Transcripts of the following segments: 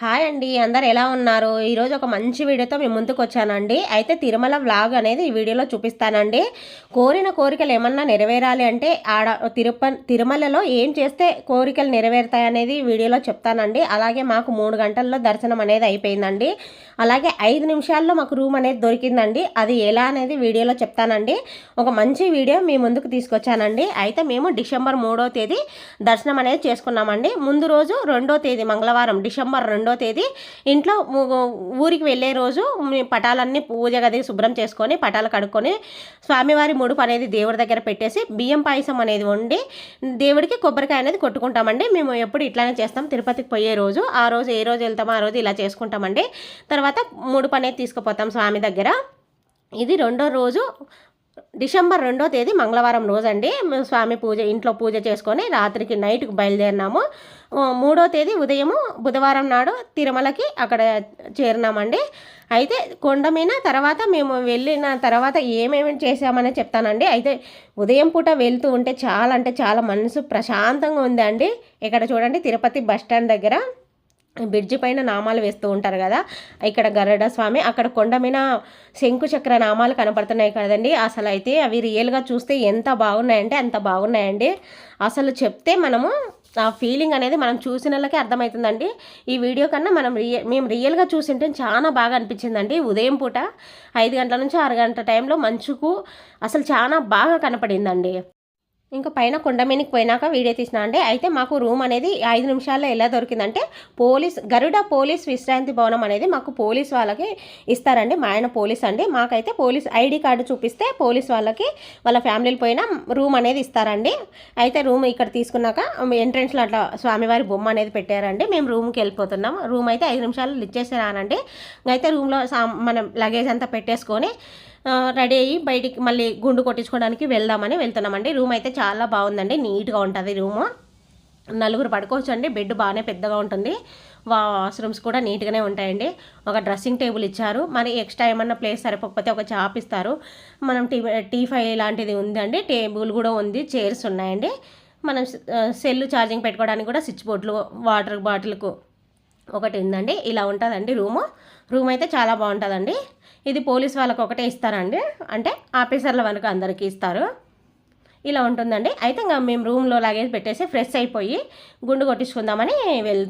Hi అండి అందరు ఎలా ఉన్నారు? ఈరోజు ఒక మంచి వీడియోతో మేము ముందుకు వచ్చానండి. అయితే తిరుమల వ్లాగ్ అనేది ఈ వీడియోలో చూపిస్తానండి. కోరిన కోరికలు ఏమన్నా నెరవేరాలి అంటే ఆడ తిరుప తిరుమలలో ఏం చేస్తే కోరికలు నెరవేరుతాయి అనేది వీడియోలో చెప్తానండి. అలాగే మాకు మూడు గంటల్లో దర్శనం అనేది అయిపోయిందండి. అలాగే ఐదు నిమిషాల్లో మాకు రూమ్ అనేది దొరికిందండి. అది ఎలా అనేది వీడియోలో చెప్తానండి. ఒక మంచి వీడియో మీ ముందుకు తీసుకొచ్చానండి. అయితే మేము డిసెంబర్ మూడో తేదీ దర్శనం అనేది చేసుకున్నామండి. ముందు రోజు రెండో తేదీ మంగళవారం డిసెంబర్ రెండో తేదీ. ఇంట్లో ఊరికి వెళ్ళే రోజు పటాలన్నీ పూజ గది శుభ్రం చేసుకొని పటాలు కడుక్కొని స్వామివారి ముడుపు అనేది దేవుడి దగ్గర పెట్టేసి బియ్యం పాయసం అనేది వండి దేవుడికి కొబ్బరికాయ అనేది కొట్టుకుంటామండి. మేము ఎప్పుడు ఇట్లానే చేస్తాం. తిరుపతికి పోయే రోజు ఆ రోజు ఏ రోజు వెళ్తామో ఆ రోజు ఇలా చేసుకుంటామండి. తర్వాత ముడుపు అనేది తీసుకుపోతాం స్వామి దగ్గర. ఇది రెండో రోజు డిసెంబర్ రెండో తేదీ మంగళవారం రోజండి. స్వామి పూజ ఇంట్లో పూజ చేసుకొని రాత్రికి నైట్కి బయలుదేరినాము. మూడో తేదీ ఉదయము బుధవారం నాడు తిరుమలకి అక్కడ చేరినామండి. అయితే కొండ మీద తర్వాత మేము వెళ్ళిన తర్వాత ఏమేమి చేసామని చెప్తానండి. అయితే ఉదయం పూట వెళ్తూ ఉంటే చాలా అంటే చాలా మనసు ప్రశాంతంగా ఉందండి. ఇక్కడ చూడండి తిరుపతి బస్ స్టాండ్ దగ్గర. బ్రిడ్జి పైన నామాలు వేస్తూ ఉంటారు కదా. ఇక్కడ గరుడ స్వామి అక్కడ కొండ మీద శంకుచక్ర నామాలు కనపడుతున్నాయి కదండి. అసలు అయితే అవి రియల్గా చూస్తే ఎంత బాగున్నాయంటే అంత బాగున్నాయండి. అసలు చెప్తే మనము ఆ ఫీలింగ్ అనేది మనం చూసిన వాళ్ళకే అర్థమవుతుందండి. ఈ వీడియో కన్నా మనం రియల్ మేము రియల్గా చూసింటే చాలా బాగా అనిపించిందండి ఉదయం పూట. ఐదు గంటల నుంచి ఆరు గంటల టైంలో మంచుకు అసలు చాలా బాగా కనపడిందండి. ఇంకా పైన కొండమేనికి పోయినాక వీడియో తీసిన అండి. అయితే మాకు రూమ్ అనేది ఐదు నిమిషాల్లో ఎలా దొరికిందంటే పోలీస్ గరుడ పోలీస్ విశ్రాంతి భవనం అనేది మాకు పోలీస్ వాళ్ళకి ఇస్తారండి. మా ఆయన పోలీస్ అండి. మాకైతే పోలీస్ ఐడి కార్డు చూపిస్తే పోలీస్ వాళ్ళకి వాళ్ళ ఫ్యామిలీలు పోయినా రూమ్ అనేది ఇస్తారండి. అయితే రూమ్ ఇక్కడ తీసుకున్నాక ఎంట్రెన్స్లో అట్లా స్వామివారి బొమ్మ అనేది పెట్టారండి. మేము రూమ్కి వెళ్ళిపోతున్నాం రూమ్ అయితే ఐదు నిమిషాలు ఇచ్చేసి రానండి. అయితే రూమ్లో మనం లగేజ్ అంతా పెట్టేసుకొని రెడీ అయ్యి బయటికి మళ్ళీ గుండు కొట్టించుకోవడానికి వెళ్దామని వెళ్తున్నామండి. రూమ్ అయితే చాలా బాగుందండి. నీట్గా ఉంటుంది రూము. నలుగురు పడుకోవచ్చు అండి బెడ్ బాగానే పెద్దగా ఉంటుంది. వాష్రూమ్స్ కూడా నీట్గానే ఉంటాయండి. ఒక డ్రెస్సింగ్ టేబుల్ ఇచ్చారు. మరి ఎక్స్ట్రా ఏమన్నా ప్లేస్ సరిపోకపోతే ఒక చాప్ ఇస్తారు. మనం టీ టీ ఫైవ్ లాంటిది ఉందండి. టేబుల్ కూడా ఉంది. చైర్స్ ఉన్నాయండి. మనం సెల్ ఛార్జింగ్ పెట్టుకోవడానికి కూడా స్విచ్ బోర్డులు వాటర్ బాటిల్కు ఒకటి ఉందండి. ఇలా ఉంటుందండి రూము. రూమ్ అయితే చాలా బాగుంటుందండి. ఇది పోలీస్ వాళ్ళకు ఒకటే ఇస్తారండి. అంటే ఆఫీసర్ల వరకు అందరికీ ఇస్తారు. ఇలా ఉంటుందండి. అయితే ఇంకా మేము రూమ్లో లాగేజ్ పెట్టేసి ఫ్రెష్ అయిపోయి గుండు కొట్టించుకుందామని వెళ్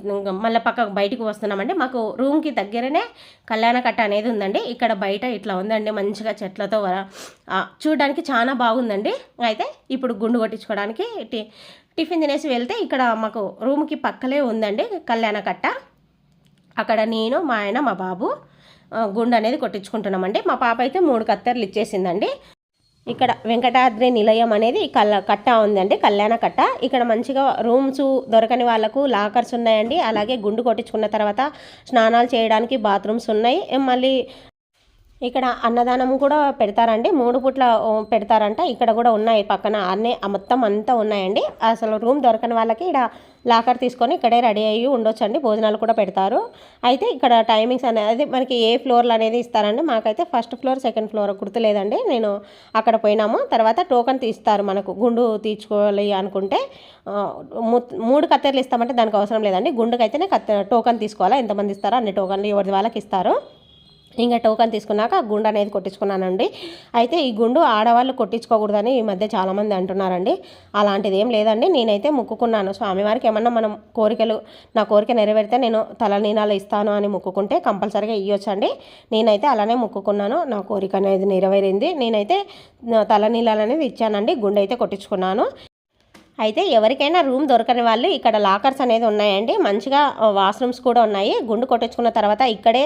మళ్ళీ పక్కకు బయటికి వస్తున్నామండి. మాకు రూమ్కి దగ్గరనే కళ్యాణ కట్ట అనేది ఉందండి. ఇక్కడ బయట ఇట్లా ఉందండి. మంచిగా చెట్లతో చూడడానికి చాలా బాగుందండి. అయితే ఇప్పుడు గుండు కొట్టించుకోవడానికి టిఫిన్ తినేసి వెళ్తే ఇక్కడ మాకు రూమ్కి పక్కలే ఉందండి కళ్యాణ కట్ట. అక్కడ నేను మా ఆయన మా బాబు గుండు అనేది కొట్టించుకుంటున్నామండి. మా పాప అయితే మూడు కత్తెరలు ఇచ్చేసిందండి. ఇక్కడ వెంకటాద్రి నిలయం అనేది కల్ కట్ట ఉందండి కళ్యాణ కట్ట. ఇక్కడ మంచిగా రూమ్స్ దొరకని వాళ్ళకు లాకర్స్ ఉన్నాయండి. అలాగే గుండు కొట్టించుకున్న తర్వాత స్నానాలు చేయడానికి బాత్రూమ్స్ ఉన్నాయి. మళ్ళీ ఇక్కడ అన్నదానం కూడా పెడతారండి. మూడు పూట్ల పెడతారంట. ఇక్కడ కూడా ఉన్నాయి పక్కన అన్నీ మొత్తం అంతా ఉన్నాయండి. అసలు రూమ్ దొరకని వాళ్ళకి ఇక్కడ లాకర్ తీసుకొని ఇక్కడే రెడీ అయ్యి ఉండొచ్చండి. భోజనాలు కూడా పెడతారు. అయితే ఇక్కడ టైమింగ్స్ అనేది మనకి ఏ ఫ్లోర్లు అనేది ఇస్తారండి? మాకైతే ఫస్ట్ ఫ్లోర్ సెకండ్ ఫ్లోర్ గుర్తులేదండి. నేను అక్కడ పోయినాము. తర్వాత టోకన్ తీస్తారు మనకు. గుండు తీర్చుకోవాలి అనుకుంటే మూడు కత్తెరలు ఇస్తామంటే దానికి అవసరం లేదండి. గుండుకైతేనే కత్త టోకన్ తీసుకోవాలా? ఎంతమంది ఇస్తారో అన్ని టోకన్లు ఎవరి వాళ్ళకి ఇస్తారు. ఇంకా టోకన్ తీసుకున్నాక గుండు అనేది కొట్టించుకున్నానండి. అయితే ఈ గుండు ఆడవాళ్ళు కొట్టించుకోకూడదని ఈ మధ్య చాలామంది అంటున్నారండి. అలాంటిది ఏం లేదండి. నేనైతే మొక్కుకున్నాను. స్వామివారికి ఏమన్నా మనం కోరికలు నా కోరిక నెరవేరితే నేను తలనీనాలు ఇస్తాను అని మొక్కుకుంటే కంపల్సరీగా ఇవ్వచ్చండి నేనైతే అలానే మొక్కుకున్నాను. నా కోరిక అనేది నెరవేరింది. నేనైతే తలనీలాలు అనేది ఇచ్చానండి. గుండె అయితే కొట్టించుకున్నాను. అయితే ఎవరికైనా రూమ్ దొరకని వాళ్ళు ఇక్కడ లాకర్స్ అనేది ఉన్నాయండి. మంచిగా వాష్రూమ్స్ కూడా ఉన్నాయి. గుండు కొట్టించుకున్న తర్వాత ఇక్కడే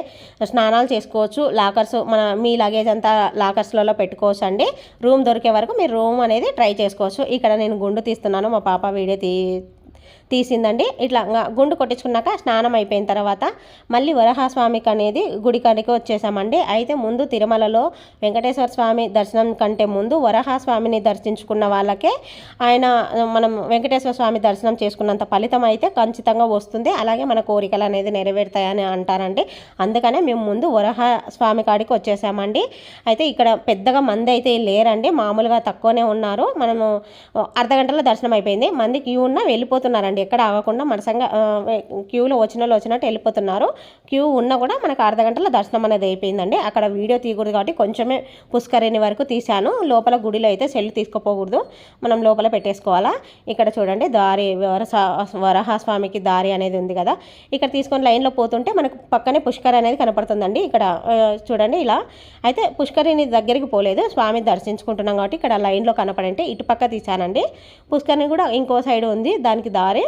స్నానాలు చేసుకోవచ్చు. లాకర్స్ మన మీ లగేజ్ అంతా లాకర్స్లలో పెట్టుకోవచ్చు అండి రూమ్ దొరికే వరకు మీరు రూమ్ అనేది ట్రై చేసుకోవచ్చు. ఇక్కడ నేను గుండు తీస్తున్నాను. మా పాప వీడియో తీ తీసిందండి. ఇట్లా గుండు కొట్టించుకున్నాక స్నానం అయిపోయిన తర్వాత మళ్ళీ వరహాస్వామికి అనేది గుడి కాడికి వచ్చేసామండి. అయితే ముందు తిరుమలలో వెంకటేశ్వర స్వామి దర్శనం కంటే ముందు వరహాస్వామిని దర్శించుకున్న వాళ్ళకే ఆయన మనం వెంకటేశ్వర స్వామి దర్శనం చేసుకున్నంత ఫలితం అయితే ఖచ్చితంగా వస్తుంది. అలాగే మన కోరికలు అనేది నెరవేరుతాయని అంటారండి. అందుకనే మేము ముందు వరహ స్వామి కాడికి వచ్చేసామండి. అయితే ఇక్కడ పెద్దగా మంది అయితే లేరండి. మామూలుగా తక్కువనే ఉన్నారు. మనము అర్ధ గంటలో దర్శనం అయిపోయింది. మంది క్యూ ఉన్న వెళ్ళిపోతున్నారండి. అయిపోయిందండి ఎక్కడ ఆగకుండా మనసంగా ఆ, క్యూలో వచ్చిన వాళ్ళు వచ్చినట్టు వెళ్ళిపోతున్నారు. క్యూ ఉన్నా కూడా మనకు అర్ధ గంటలో దర్శనం అనేది అయిపోయిందండి. అక్కడ వీడియో తీయకూడదు కాబట్టి కొంచెమే పుష్కరిణి వరకు తీశాను. లోపల గుడిలో అయితే సెల్ తీసుకుపోకూడదు. మనం లోపల పెట్టేసుకోవాలా? ఇక్కడ చూడండి దారి వరస వరహాస్వామికి దారి అనేది ఉంది కదా. ఇక్కడ తీసుకొని లైన్లో పోతుంటే మనకు పక్కనే పుష్కర్ అనేది కనపడుతుందండి. ఇక్కడ ఆ, చూడండి ఇలా. అయితే పుష్కరిని దగ్గరికి పోలేదు. స్వామి దర్శించుకుంటున్నాం కాబట్టి ఇక్కడ లైన్లో కనపడంటే ఇటు పక్క తీశానండి. పుష్కరిని కూడా ఇంకో సైడ్ ఉంది. దానికి దారి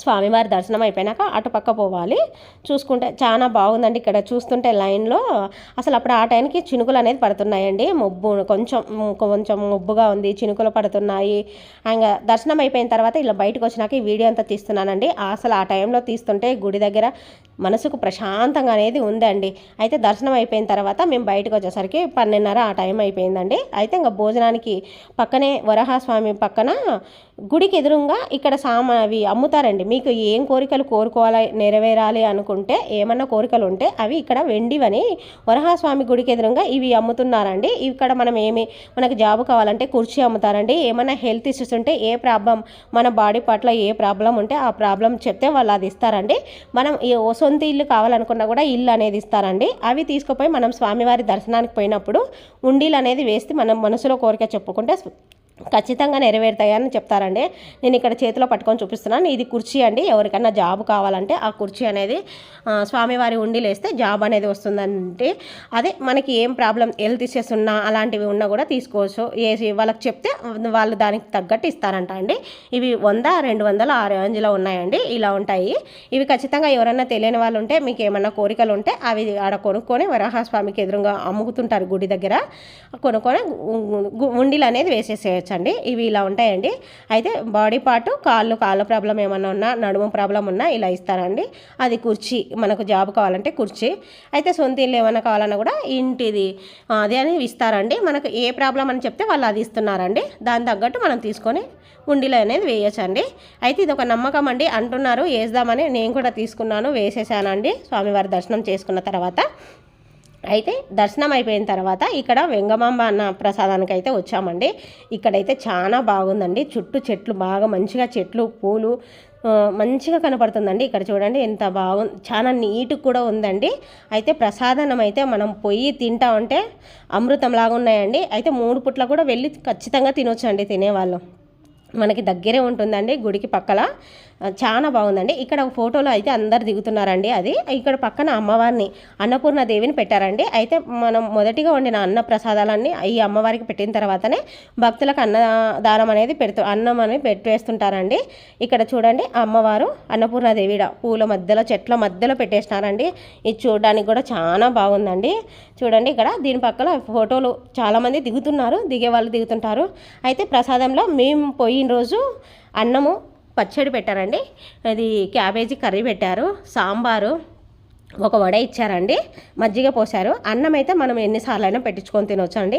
స్వామివారి దర్శనం అయిపోయినాక అటుపక్క పోవాలి. చూసుకుంటే చాలా బాగుందండి ఇక్కడ. చూస్తుంటే లైన్లో అసలు అప్పుడు ఆ టైంకి చినుకులు అనేది పడుతున్నాయండి. మొబ్బు కొంచెం కొంచెం మొబ్బుగా ఉంది చినుకులు పడుతున్నాయి. ఇంకా దర్శనం అయిపోయిన తర్వాత ఇలా బయటకు వచ్చినాక ఈ వీడియో అంతా తీస్తున్నానండి. అసలు ఆ టైంలో తీస్తుంటే గుడి దగ్గర మనసుకు ప్రశాంతంగా అనేది ఉందండి. అయితే దర్శనం అయిపోయిన తర్వాత మేము బయటకు వచ్చేసరికి పన్నెన్నర ఆ టైం అయిపోయిందండి. అయితే ఇంకా భోజనానికి పక్కనే వరహాస్వామి పక్కన గుడికి ఎదురుగా ఇక్కడ సామా అవి అమ్ముతారండి. మీకు ఏం కోరికలు కోరుకోవాలి నెరవేరాలి అనుకుంటే ఏమన్నా కోరికలు ఉంటే అవి ఇక్కడ వెండివని వరహాస్వామి గుడికి ఎదురుగా ఇవి అమ్ముతున్నారండి. ఇక్కడ మనం ఏమి మనకు జాబ్ కావాలంటే కుర్చీ అమ్ముతారండి. ఏమైనా హెల్త్ ఇష్యూస్ ఉంటే ఏ ప్రాబ్లం మన బాడీ పట్ల ఏ ప్రాబ్లం ఉంటే ఆ ప్రాబ్లం చెప్తే వాళ్ళు అది ఇస్తారండి. మనం సొంత ఇల్లు కావాలనుకున్నా కూడా ఇల్లు అనేది ఇస్తారండి. అవి తీసుకుపోయి మనం స్వామివారి దర్శనానికి పోయినప్పుడు ఉండీలు అనేది వేస్తే మనం మనసులో కోరిక చెప్పుకుంటే ఖచ్చితంగా నెరవేరుతాయని చెప్తారండి. నేను ఇక్కడ చేతిలో పట్టుకొని చూపిస్తున్నాను. ఇది కుర్చీ అండి. ఎవరికైనా జాబ్ కావాలంటే ఆ కుర్చీ అనేది స్వామివారి ఉండిలు వేస్తే జాబ్ అనేది వస్తుందంటే అదే మనకి ఏం ప్రాబ్లం హెల్త్ ఇష్యూస్ ఉన్నా అలాంటివి ఉన్నా కూడా తీసుకోవచ్చు. ఏ వాళ్ళకి చెప్తే వాళ్ళు దానికి తగ్గట్టు ఇస్తారంట అండి. ఇవి వంద రెండు వందల ఆ రేంజ్లో ఉన్నాయండి. ఇలా ఉంటాయి. ఇవి ఖచ్చితంగా ఎవరైనా తెలియని వాళ్ళు ఉంటే మీకు ఏమైనా కోరికలు ఉంటే అవి ఆడ కొనుక్కొని వరాహస్వామికి ఎదురుగా అమ్ముతుంటారు గుడి దగ్గర. కొనుక్కొని ఉండిలు ఉండీలు అనేది వేసేసేయచ్చండి ఇవి ఇలా ఉంటాయండి. అయితే బాడీ పార్ట్ కాళ్ళు కాళ్ళ ప్రాబ్లం ఏమన్నా ఉన్నా నడుము ప్రాబ్లం ఉన్నా ఇలా ఇస్తారండి. అది కుర్చీ మనకు జాబ్ కావాలంటే కుర్చీ. అయితే సొంత ఇల్లు ఏమైనా కావాలన్నా కూడా ఇంటిది అది అని ఇస్తారండి. మనకు ఏ ప్రాబ్లం అని చెప్తే వాళ్ళు అది ఇస్తున్నారండి. దాని తగ్గట్టు మనం తీసుకొని ఉండిలో అనేది వేయచ్చండి. అయితే ఇది ఒక నమ్మకం అండి. అంటున్నారు వేద్దామని నేను కూడా తీసుకున్నాను వేసేసానండి. స్వామివారి దర్శనం చేసుకున్న తర్వాత. అయితే దర్శనం అయిపోయిన తర్వాత ఇక్కడ వెంగమాంబ అన్న ప్రసాదానికి అయితే వచ్చామండి. ఇక్కడైతే చాలా బాగుందండి. చుట్టూ చెట్లు బాగా మంచిగా చెట్లు పూలు మంచిగా కనపడుతుందండి. ఇక్కడ చూడండి ఎంత బాగుంది చాలా నీట్ కూడా ఉందండి. అయితే ప్రసాదనం అయితే మనం పొయ్యి తింటా ఉంటే అమృతంలాగా ఉన్నాయండి. అయితే మూడు పుట్ల కూడా వెళ్ళి ఖచ్చితంగా తినొచ్చండి తినేవాళ్ళం. మనకి దగ్గరే ఉంటుందండి గుడికి పక్కల. చాలా బాగుందండి. ఇక్కడ ఒక ఫోటోలో అయితే అందరు దిగుతున్నారండి అది. ఇక్కడ పక్కన అమ్మవారిని అన్నపూర్ణ దేవిని పెట్టారండి. అయితే మనం మొదటిగా వండిన అన్న ప్రసాదాలన్నీ ఈ అమ్మవారికి పెట్టిన తర్వాతనే భక్తులకు అన్నదానం అనేది పెడుతూ అన్నం అనేది పెట్టేస్తుంటారండి. ఇక్కడ చూడండి అమ్మవారు అన్నపూర్ణాదేవి పూల మధ్యలో చెట్ల మధ్యలో పెట్టేసినారండి. ఇది చూడడానికి కూడా చాలా బాగుందండి. చూడండి ఇక్కడ దీని పక్కన ఫోటోలు చాలామంది దిగుతున్నారు దిగే వాళ్ళు దిగుతుంటారు. అయితే ప్రసాదంలో మేము పోయిన రోజు అన్నము పచ్చడి పెట్టారండి. అది క్యాబేజీ కర్రీ పెట్టారు. సాంబారు ఒక వడ ఇచ్చారండి. మజ్జిగ పోశారు. అన్నం అయితే మనం ఎన్నిసార్లు అయినా పెట్టించుకొని తినొచ్చు అండి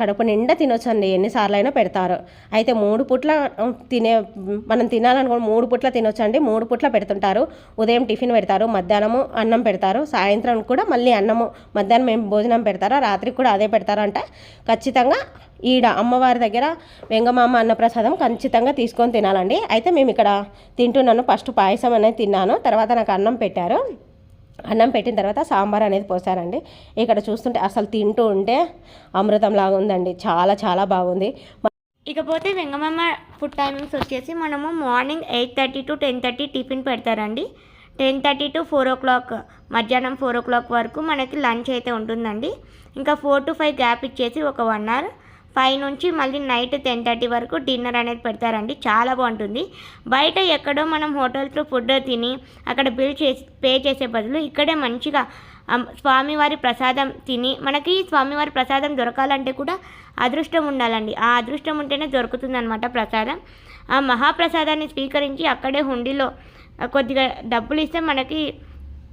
కడుపు నిండా తినొచ్చు అండి ఎన్నిసార్లు అయినా పెడతారు. అయితే మూడు పుట్ల తినే మనం తినాలనుకో మూడు పుట్ల తినొచ్చు అండి మూడు పుట్ల పెడుతుంటారు. ఉదయం టిఫిన్ పెడతారు. మధ్యాహ్నము అన్నం పెడతారు. సాయంత్రం కూడా మళ్ళీ అన్నము. మధ్యాహ్నం ఏం భోజనం పెడతారో? రాత్రికి కూడా అదే పెడతారంట. ఖచ్చితంగా ఈడ అమ్మవారి దగ్గర వెంగమామ అన్నప్రసాదం ఖచ్చితంగా తీసుకొని తినాలండి. అయితే మేము ఇక్కడ తింటున్నాను. ఫస్ట్ పాయసం అనేది తిన్నాను. తర్వాత నాకు అన్నం పెట్టారు. అన్నం పెట్టిన తర్వాత సాంబార్ అనేది పోసారండి ఇక్కడ చూస్తుంటే అసలు తింటూ ఉంటే అమృతం లాగా ఉందండి. చాలా చాలా బాగుంది. ఇకపోతే వెంగమమ్మ ఫుడ్ టైమింగ్స్ వచ్చేసి మనము morning eight thirty to ten thirty tiffin పెడతారండి. Ten thirty to four o'clock మధ్యాహ్నం ఫోర్ ఓ క్లాక్ వరకు మనకి లంచ్ అయితే ఉంటుందండి. ఇంకా ఫోర్ టు ఫైవ్ గ్యాప్ ఇచ్చేసి ఒక వన్ అవర్ ఫైవ్ నుంచి మళ్ళీ నైట్ టెన్ థర్టీ వరకు డిన్నర్ అనేది పెడతారండి. చాలా బాగుంటుంది. బయట ఎక్కడో మనం హోటల్స్లో ఫుడ్ తిని అక్కడ బిల్ చేసి పే చేసే బదులు ఇక్కడే మంచిగా స్వామివారి ప్రసాదం తిని మనకి స్వామివారి ప్రసాదం దొరకాలంటే కూడా అదృష్టం ఉండాలండి. ఆ అదృష్టం ఉంటేనే దొరుకుతుందన్నమాట ప్రసాదం. ఆ మహాప్రసాదాన్ని స్వీకరించి అక్కడే హుండీలో కొద్దిగా డబ్బులు ఇస్తే మనకి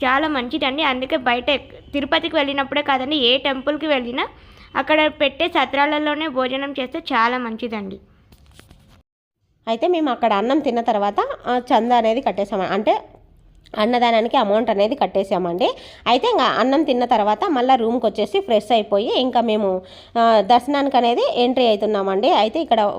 చాలా మంచిదండి. అందుకే బయట తిరుపతికి వెళ్ళినప్పుడే కాదండి ఏ టెంపుల్కి వెళ్ళినా అక్కడ పెట్టే సత్రాలలోనే భోజనం చేస్తే చాలా మంచిదండి. అయితే మేము అక్కడ అన్నం తిన్న తర్వాత ఆ చందా అనేది కట్టేసాము? అంటే అన్నదానానికి అమౌంట్ అనేది కట్టేసామండి. అయితే ఇంకా అన్నం తిన్న తర్వాత మళ్ళీ రూమ్కి వచ్చేసి ఫ్రెష్ అయిపోయి ఇంకా మేము దర్శనానికి అనేది ఎంట్రీ అవుతున్నామండి అయితే ఇక్కడ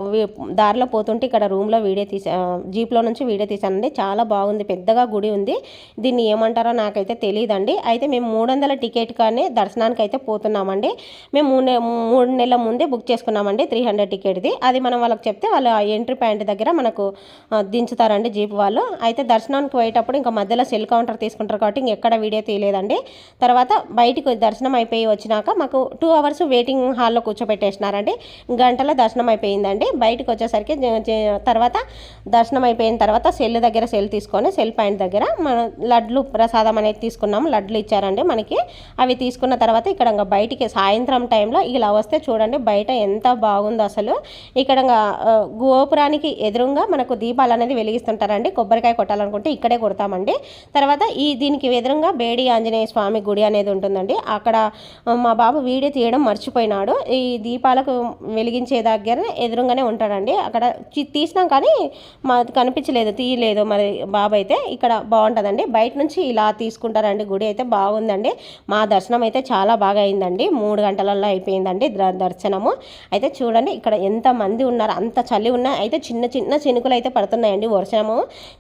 దారిలో పోతుంటే ఇక్కడ రూమ్లో వీడియో తీసా జీప్లో నుంచి వీడియో తీసానండి. చాలా బాగుంది పెద్దగా గుడి ఉంది. దీన్ని ఏమంటారో నాకైతే తెలియదండి. అయితే మేము మూడు వందల టికెట్ కానీ దర్శనానికి అయితే పోతున్నామండి. మేము మూడు నె- మూడు నెలల ముందే బుక్ చేసుకున్నామండి త్రీ హండ్రెడ్ టికెట్ది అది మనం వాళ్ళకి చెప్తే వాళ్ళు ఎంట్రీ పాయింట్ దగ్గర మనకు దించుతారండి జీప్ వాళ్ళు. అయితే దర్శనానికి పోయేటప్పుడు ఇంకా మధ్యలో సెల్ కౌంటర్ తీసుకుంటారు కాబట్టి ఇంకెక్కడ వీడియో తీయలేదండి. తర్వాత బయటికి దర్శనం అయిపోయి వచ్చినాక మాకు టూ అవర్స్ వెయిటింగ్ హాల్లో కూర్చోబెట్టేసినారండి. గంటలో దర్శనం అయిపోయిందండి. బయటకు వచ్చేసరికి తర్వాత దర్శనం అయిపోయిన తర్వాత సెల్ దగ్గర సెల్ తీసుకొని సెల్ పాయింట్ దగ్గర మన లడ్లు ప్రసాదం అనేది తీసుకున్నాము. లడ్లు ఇచ్చారండి మనకి. అవి తీసుకున్న తర్వాత ఇక్కడ ఇంకా బయటికి సాయంత్రం టైంలో ఇలా వస్తే చూడండి బయట ఎంత బాగుందో అసలు. ఇక్కడ గోపురానికి ఎదురుగా మనకు దీపాలు అనేది వెలిగిస్తుంటారండి. కొబ్బరికాయ కొట్టాలనుకుంటే ఇక్కడే కొడతామండి. తర్వాత ఈ దీనికి ఎదురుగా బేడి ఆంజనేయ స్వామి గుడి అనేది ఉంటుందండి. అక్కడ మా బాబు వీడియో తీయడం మర్చిపోయినాడు. ఈ దీపాలకు వెలిగించే దగ్గర ఎదురుగానే ఉంటాడండి. అక్కడ తీసినాం కానీ మా కనిపించలేదు తీయలేదు మరి బాబు అయితే. ఇక్కడ బాగుంటుందండి. బయట నుంచి ఇలా తీసుకుంటారండి. గుడి అయితే బాగుందండి. మా దర్శనం అయితే చాలా బాగా అయిందండి. మూడు గంటలలో అయిపోయిందండి దర్శనము. అయితే చూడండి ఇక్కడ ఎంత మంది ఉన్నారు అంత చలి ఉన్నా అయితే చిన్న చిన్న చినుకులు అయితే పడుతున్నాయండి వర్షము.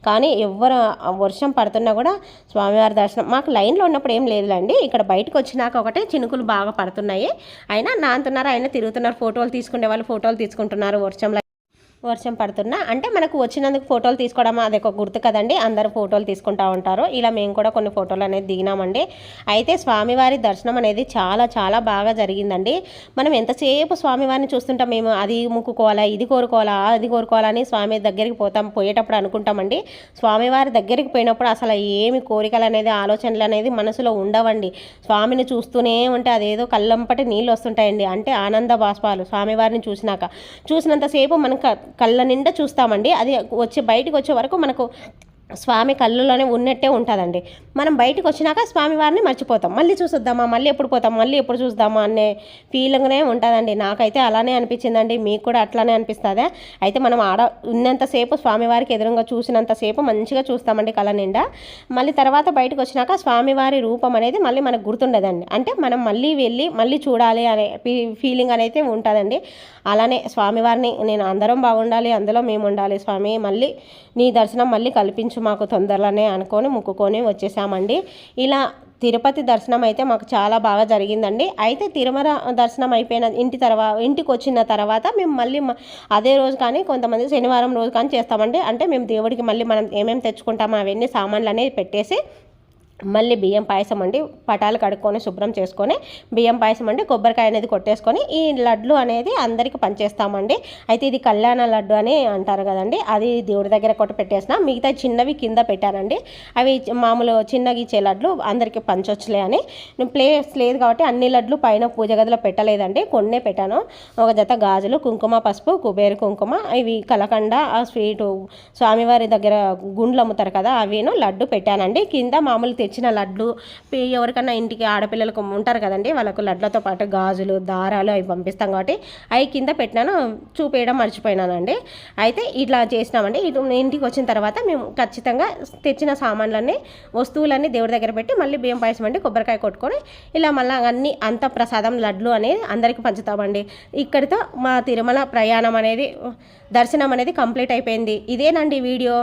కానీ ఎవరు వర్షం పడుతుంది పడుతున్నా కూడా స్వామివారి దర్శనం. మాకు లైన్లో ఉన్నప్పుడు ఏం లేదులేండి. ఇక్కడ బయటకు వచ్చినాక ఒకటే చినుకులు బాగా పడుతున్నాయి. అయినా నాంతున్నారు అయినా తిరుగుతున్నారు ఫోటోలు తీసుకునే వాళ్ళు ఫోటోలు తీసుకుంటున్నారు వర్షంలో. వర్షం పడుతున్నా. అంటే మనకు వచ్చినందుకు ఫోటోలు తీసుకోవడం అది ఒక గుర్తు కదండి. అందరూ ఫోటోలు తీసుకుంటూ ఉంటారు. ఇలా మేము కూడా కొన్ని ఫోటోలు అనేది దిగినామండి. అయితే స్వామివారి దర్శనం అనేది చాలా చాలా బాగా జరిగిందండి. మనం ఎంతసేపు స్వామివారిని చూస్తుంటాం మేము అది ముక్కుకోవాలా ఇది కోరుకోవాలా అది కోరుకోవాలని స్వామి దగ్గరికి పోతాం పోయేటప్పుడు అనుకుంటామండి. స్వామివారి దగ్గరికి పోయినప్పుడు అసలు ఏమి కోరికలు అనేది ఆలోచనలు అనేది మనసులో ఉండవండి. స్వామిని చూస్తూనే ఉంటే అదేదో కళ్ళంపటి నీళ్ళు వస్తుంటాయండి. అంటే ఆనంద బాష్పాలు స్వామివారిని చూసినాక. చూసినంతసేపు మనకు కళ్ళ నిండా చూస్తామండి. అది వచ్చి బయటకు వచ్చే వరకు మనకు స్వామి కళ్ళులోనే ఉన్నట్టే ఉంటుందండి. మనం బయటకు వచ్చినాక స్వామి వారిని మర్చిపోతాం. మళ్ళీ చూసొద్దామా? మళ్ళీ ఎప్పుడు పోతాం? మళ్ళీ ఎప్పుడు చూద్దామా? అనే ఫీలింగ్నే ఉంటుందండి. నాకైతే అలానే అనిపించిందండి. మీకు కూడా అట్లానే అనిపిస్తుందా? అయితే మనం ఆడ ఉన్నంతసేపు స్వామివారికి ఎదురుగా చూసినంతసేపు మంచిగా చూస్తామండి కళ్ళ నిండా. మళ్ళీ తర్వాత బయటకు వచ్చినాక స్వామివారి రూపం అనేది మళ్ళీ మనకు గుర్తుండదండి. అంటే మనం మళ్ళీ వెళ్ళి మళ్ళీ చూడాలి అనే ఫీలింగ్ అనేది ఉంటుందండి. అలానే స్వామివారిని నేను అందరం బాగుండాలి అందులో మేము ఉండాలి స్వామి మళ్ళీ నీ దర్శనం మళ్ళీ కల్పించు మాకు తొందరలోనే అనుకొని ముక్కుకొని వచ్చేసామండి. ఇలా తిరుపతి దర్శనం అయితే మాకు చాలా బాగా జరిగిందండి. అయితే తిరుమల దర్శనం అయిపోయిన ఇంటి తర్వాత ఇంటికి వచ్చిన తర్వాత మేము మళ్ళీ అదే రోజు కానీ కొంతమంది శనివారం రోజు కానీ చేస్తామండి. అంటే మేము దేవుడికి మళ్ళీ మనం ఏమేమి తెచ్చుకుంటామో అవన్నీ సామాన్లు అనేది పెట్టేసి మళ్ళీ బియ్యం పాయసం అండి. పటాలు కడుక్కొని శుభ్రం చేసుకొని బియ్యం పాయసం అండి. కొబ్బరికాయ అనేది కొట్టేసుకొని ఈ లడ్లు అనేది అందరికీ పంచేస్తామండి అయితే ఇది కళ్యాణ లడ్డు అని అంటారు కదండి. అది దేవుడి దగ్గర కొట్టి పెట్టేసిన మిగతా చిన్నవి కింద పెట్టానండి. అవి మామూలు చిన్నగా ఇచ్చే లడ్లు అందరికీ పంచొచ్చులే అని. ప్లేస్ లేదు కాబట్టి అన్ని లడ్లు పైన పూజ గదిలో పెట్టలేదండి. కొన్నే పెట్టాను. ఒక జత గాజులు కుంకుమ పసుపు కుబేరు కుంకుమ ఇవి కలకండ స్వీటు స్వామివారి దగ్గర గుండ్లు అమ్ముతారు కదా అవిను లడ్డు పెట్టానండి. కింద మామూలు తెచ్చిన లడ్లు ఎవరికన్నా ఇంటికి ఆడపిల్లలకు ఉంటారు కదండి వాళ్ళకు లడ్లతో పాటు గాజులు దారాలు అవి పంపిస్తాం కాబట్టి అవి కింద పెట్టినాను చూపేయడం మర్చిపోయినానండి. అయితే ఇట్లా చేసినామండి. ఇటు ఇంటికి వచ్చిన తర్వాత మేము ఖచ్చితంగా తెచ్చిన సామాన్లన్నీ వస్తువులన్నీ దేవుడి దగ్గర పెట్టి మళ్ళీ బియ్యం పాయసం అండి కొబ్బరికాయ కొట్టుకొని ఇలా మళ్ళీ అన్ని అంత ప్రసాదం లడ్లు అనేది అందరికీ పంచుతామండి. ఇక్కడితో మా తిరుమల ప్రయాణం అనేది దర్శనం అనేది కంప్లీట్ అయిపోయింది. ఇదేనండి వీడియో.